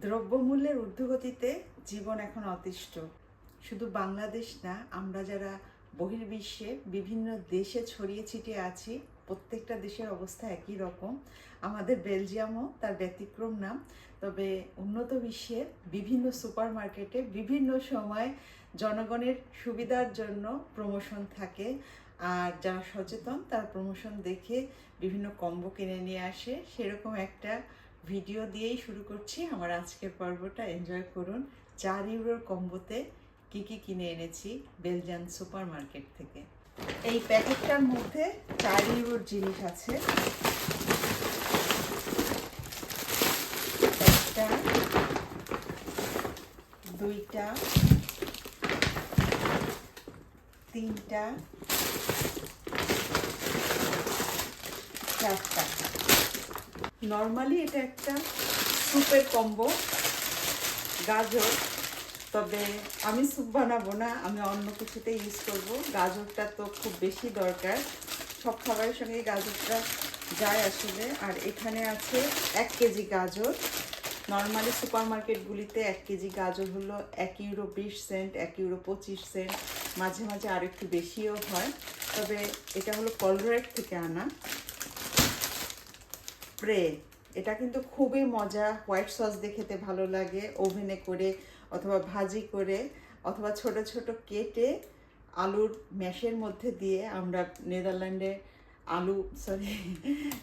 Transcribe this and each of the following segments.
দ্রব্যমূল্যের ঊর্ধ্বগতিতে জীবন এখন অতিষ্ঠ। শুধু বাংলাদেশ না, আমরা যারা বহির্বিশ্বে বিভিন্ন দেশে ছড়িয়ে ছিটিয়ে আছি, প্রত্যেকটা দেশের অবস্থা একই রকম। আমাদের বেলজিয়ামও তার ব্যতিক্রম না, তবে উন্নত বিশ্বের বিভিন্ন সুপার মার্কেটে বিভিন্ন সময় জনগণের সুবিধার জন্য প্রমোশন থাকে। আর যারা সচেতন, তার প্রমোশন দেখে বিভিন্ন কম্বো কিনে নিয়ে আসে। সেরকম একটা ভিডিও দিয়েই শুরু করছি। আমার আজকের পর্বটা এনজয় করুন। চার ইউরোর কম্বোতে কি কি কিনে এনেছি বেলজিয়ান সুপার মার্কেট থেকে। এই প্যাকেটটার মধ্যে চার ইউরোর জিনিস আছে। একটা, দুইটা, তিনটা, চারটা। নর্মালি এটা একটা স্যুপের কম্বো গাজর। তবে আমি স্যুপ বানাবো না, আমি অন্য কিছুতে ইউজ করব। গাজরটা তো খুব বেশি দরকার। সব খাবারের সঙ্গে গাজরটা যায় আসলে। আর এখানে আছে এক কেজি গাজর। নর্মালি সুপার মার্কেটগুলিতে এক কেজি গাজর হলো এক ইউরো বিশ সেন্ট এক ইউরো পঁচিশ সেন্ট মাঝে মাঝে আর একটু বেশিও হয়। তবে এটা হলো কলরেট থেকে আনা। স্প্রে। এটা কিন্তু খুবই মজা। হোয়াইট সস দিয়ে খেতে ভালো লাগে। ওভেনে করে অথবা ভাজি করে অথবা ছোট ছোট কেটে আলুর ম্যাশের মধ্যে দিয়ে আমরা নেদারল্যান্ডে আলু সরি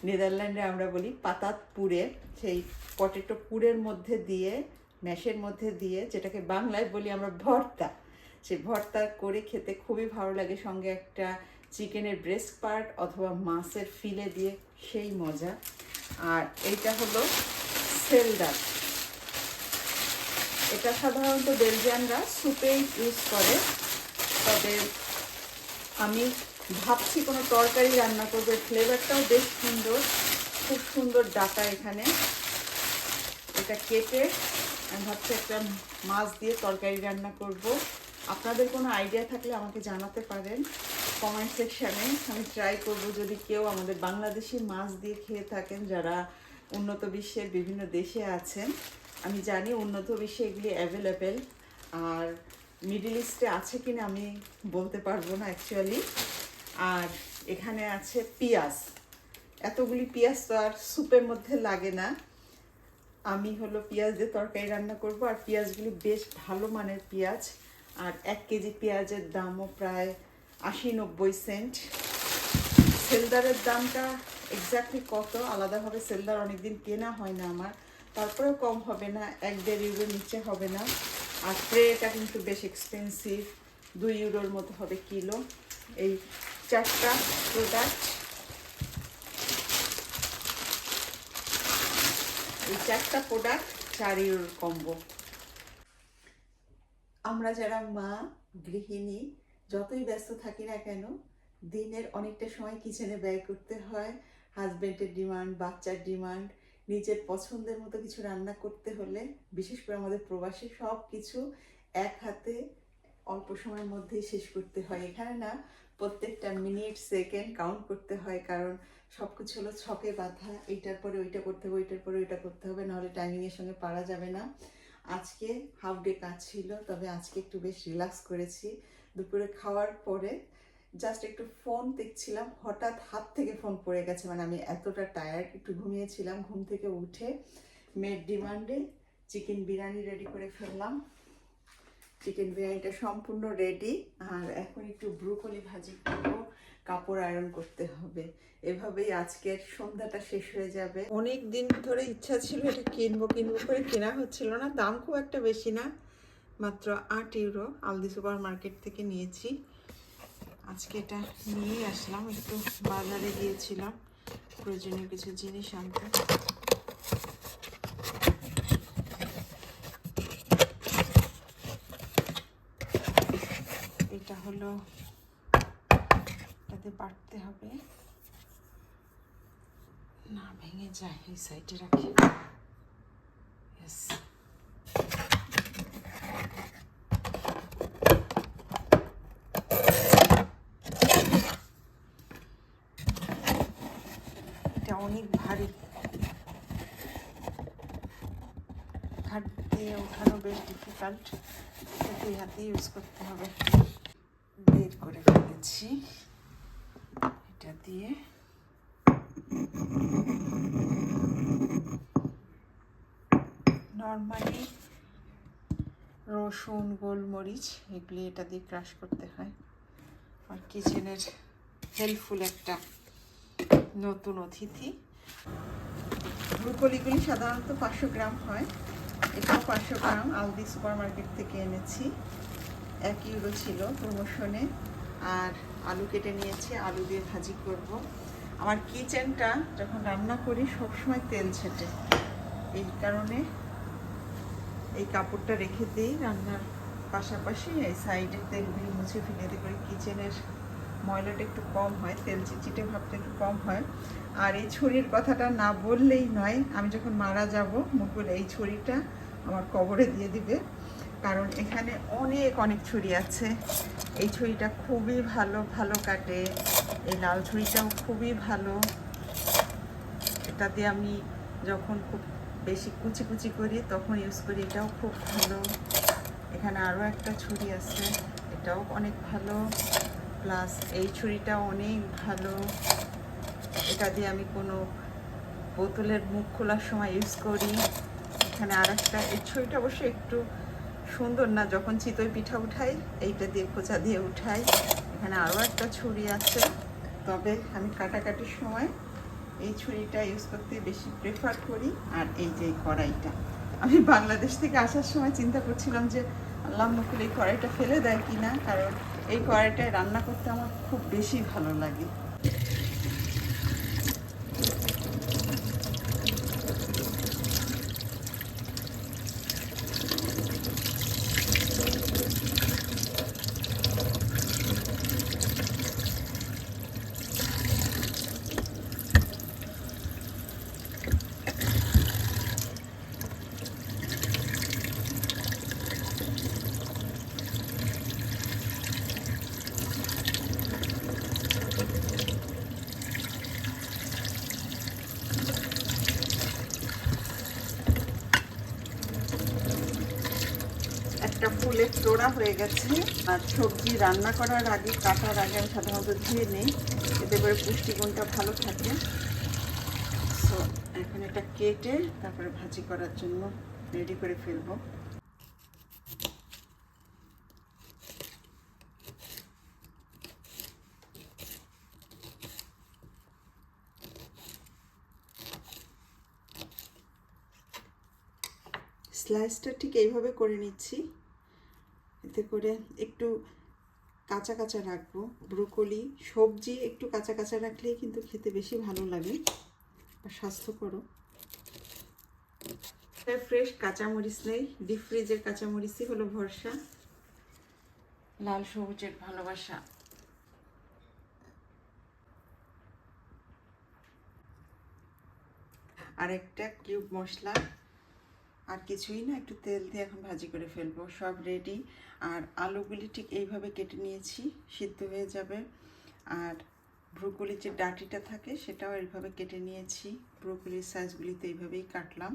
নেদারল্যান্ডে আমরা বলি পাতাত পুরে সেই পটেটো পুরের মধ্যে দিয়ে, ম্যাশের মধ্যে দিয়ে, যেটাকে বাংলায় বলি আমরা ভর্তা। সেই ভর্তা করে খেতে খুবই ভালো লাগে। সঙ্গে একটা চিকেনের ব্রেস্ট পার্ট অথবা মাছের ফিলে দিয়ে, সেই মজা। আর এইটা হলো সেলডার এটা সাধারণত বেলজিয়ানরা সুপেই ইউজ করে। তবে আমি ভাবছি কোনো তরকারি রান্না করবে। ফ্লেভারটাও বেশ সুন্দর। খুব সুন্দর ডাটা এখানে। এটা কেটে আমি ভাবছি একটা মাছ দিয়ে তরকারি রান্না করব। আপনাদের কোনো আইডিয়া থাকলে আমাকে জানাতে পারেন। কমেন্ট সেকশানে আমি ট্রাই করব যদি কেউ আমাদের বাংলাদেশি মাছ দিয়ে খেয়ে থাকেন, যারা উন্নত বিশ্বের বিভিন্ন দেশে আছেন। আমি জানি উন্নত বিশ্বে এগুলি অ্যাভেলেবেল আর মিডিল ইস্টে আছে কিনা আমি বলতে পারব না অ্যাকচুয়ালি আর এখানে আছে পেঁয়াজ। এতগুলি পেঁয়াজ তো আর স্যুপের মধ্যে লাগে না। আমি হলো পেঁয়াজ দিয়ে তরকারি রান্না করব, আর পেঁয়াজগুলি বেশ ভালো মানের পেঁয়াজ। আর এক কেজি পেঁয়াজের দামও প্রায় আশি নব্বই সেন্ট। সেলদারের দামটা এক্স্যাক্টলি কত? আলাদাভাবে সেলদার অনেকদিন কেনা হয় না আমার। তারপরেও কম হবে না, এক দেড় ইউরোর নিচে হবে না। আর ট্রেটা কিন্তু বেশ এক্সপেন্সিভ দুই ইউরোর মতো হবে কিলো। এই চারটা প্রোডাক্ট এই চারটা প্রোডাক্ট চার ইউরোর কম্বো আমরা যারা মা, গৃহিণী যতই ব্যস্ত থাকি না কেন, দিনের অনেকটা সময় কিচেনে ব্যয় করতে হয়। হাজব্যান্ডের ডিমান্ড বাচ্চার ডিমান্ড নিজের পছন্দের মতো কিছু রান্না করতে হলে, বিশেষ করে আমাদের প্রবাসী সব কিছু এক হাতে অল্প সময়ের মধ্যেই শেষ করতে হয়। এখানে না, প্রত্যেকটা মিনিট সেকেন্ড কাউন্ট করতে হয়, কারণ সব কিছু হলো ছকে বাঁধা। এইটার পরে ওইটা করতে হবে, ওইটার পরে ওইটা করতে হবে, নাহলে টাইমিংয়ের সঙ্গে পারা যাবে না। আজকে হাফ ডে কাজ ছিল, তবে আজকে একটু বেশ রিল্যাক্স করেছি। দুপুরে খাওয়ার পরে জাস্ট একটু ফোন দেখছিলাম, হঠাৎ হাত থেকে ফোন পড়ে গেছে। মানে আমি এতটা টায়ার্ড একটু ঘুমিয়েছিলাম, ঘুম থেকে উঠে মেয়ের ডিমান্ডে চিকেন বিরিয়ানি রেডি করে ফেললাম। চিকেন বিরিয়ানিটা সম্পূর্ণ রেডি আর এখন একটু ব্রুকলি ভাজি কাপড় আয়রন করতে হবে। এভাবেই আজকের সন্ধ্যাটা শেষ হয়ে যাবে। অনেক দিন ধরে ইচ্ছা ছিল এটা কিনবো কিনবো করে কেনা হচ্ছিল না, দাম খুব একটা বেশি না। মাত্র আট ইউরো আলদি সুপার মার্কেট থেকে নিয়েছি। আজকে এটা নিয়ে আসলাম, একটু বাজারে গিয়েছিলাম, প্রয়োজনীয় কিছু জিনিস আনতে। এটা হলো, এটাতে বাটতে হবে। না ভেঙে যায়, এই সাইডে রাখি। অনেক ভারী। ঘাট দিয়ে ওঠানো বেশ ডিফিকাল্ট দুই হাতে ইউজ করতে হবে। বের করে ফেলেছি। এটা দিয়ে। নর্মালি রসুন, গোলমরিচ এগুলি এটা দিয়ে ক্রাশ করতে হয়। আর কিচেনের হেল্পফুল একটা নতুন অতিথি। ব্রুকলিগুলি সাধারণত পাঁচশো গ্রাম হয়। এটাও পাঁচশো গ্রাম। আলদি সুপার মার্কেট থেকে এনেছি। এক ইউরো ছিল প্রমোশনে। আর আলু কেটে নিয়েছি। আলু দিয়ে ভাজি করব। আমার কিচেনটা যখন রান্না করি, সবসময় তেল ছেটে। এই কারণে এই কাপড়টা রেখে দিই। রান্নার পাশাপাশি এই সাইডের তেলগুলি মুছে ফেলে করে কিচেনের ময়লাটা একটু কম হয়, তেল চিটচিটে ভাবটা একটু কম হয়। আর এই ছুরির কথাটা না বললেই নয়, আমি যখন মারা যাব, মুকুল এই ছুরিটা আমার কবরে দিয়ে দিবে। কারণ এখানে অনেক অনেক ছুরি আছে। এই ছুরিটা খুবই ভালো ভালো কাটে। এই লাল ছুরিটাও খুবই ভালো। এটা দিয়ে আমি যখন খুব বেশি কুচি কুচি করি, তখন ইউজ করি। এটাও খুব ভালো। এখানে আরও একটা ছুরি আছে, এটাও অনেক ভালো। প্লাস এই ছুরিটা অনেক ভালো। এটা দিয়ে আমি কোনো বোতলের মুখ খোলার সময় ইউজ করি। এখানে আর একটা এই ছুরিটা অবশ্য একটু সুন্দর না, যখন চিতই পিঠা উঠাই, এইটা দিয়ে খোঁচা দিয়ে উঠাই। এখানে আরও একটা ছুরি আছে। তবে আমি কাটাকাটির সময় এই ছুরিটা ইউজ করতে বেশি প্রেফার করি। আর এই যে কড়াইটা, আমি বাংলাদেশ থেকে আসার সময় চিন্তা করছিলাম যে, আল্লাহ মুকুল এই কড়াইটা ফেলে দেয় কি না কারণ এই কড়াইটায় রান্না করতে আমার খুব বেশি ভালো লাগে। তোড়া হয়ে গেছে। আর সবজি রান্না করার আগে, কাটার আগে আমি সাধারণত ধুয়ে নিই। এতে করে পুষ্টিগুণটা ভালো থাকে। সো এখন এটা কেটে তারপরে ভাজি করার জন্য রেডি করে ফেলব। স্লাইসটা ঠিক এইভাবে করে নিচ্ছি। এতে করে একটু কাঁচা কাঁচা রাখব। ব্রোকলি সবজি একটু কাঁচা কাঁচা রাখলেই কিন্তু খেতে বেশি ভালো লাগে আর স্বাস্থ্যকরও ফ্রেশ কাঁচামরিচ নেই ডিপ ফ্রিজের কাঁচামরিচই হলো ভরসা। লাল সবুজের ভালোবাসা। আর একটা কিউব মশলা। আর কিছুই না, একটু তেল দিয়ে এখন ভাজি করে ফেলব। সব রেডি আর আলুগুলি ঠিক এইভাবে কেটে নিয়েছি, সিদ্ধ হয়ে যাবে। আর ব্রোকলির যে ডাটিটা থাকে, সেটাও এইভাবে কেটে নিয়েছি। ব্রোকলির সাইজগুলিতে এইভাবেই কাটলাম।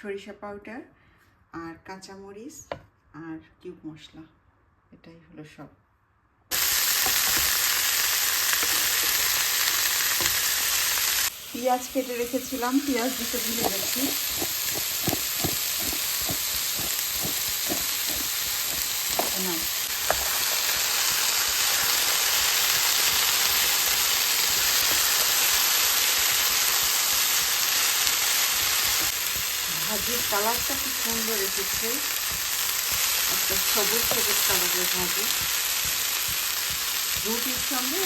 সরিষা পাউডার আর কাঁচামরিচ আর কিউব মশলা। এটাই হলো সব। পেঁয়াজ কেটে রেখেছিলাম, পেঁয়াজ দিতে ভুলে গেছি ভাজির কালারটা খুব সুন্দর এসেছে। একটা সবুজ সবুজ কালারের ভাজি। রুটির সঙ্গে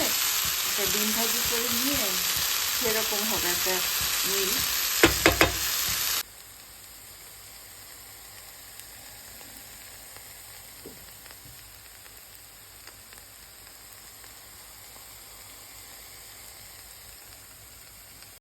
একটা ডিম ভাজি করে নিয়ে সেরকম হবে একটা মিল।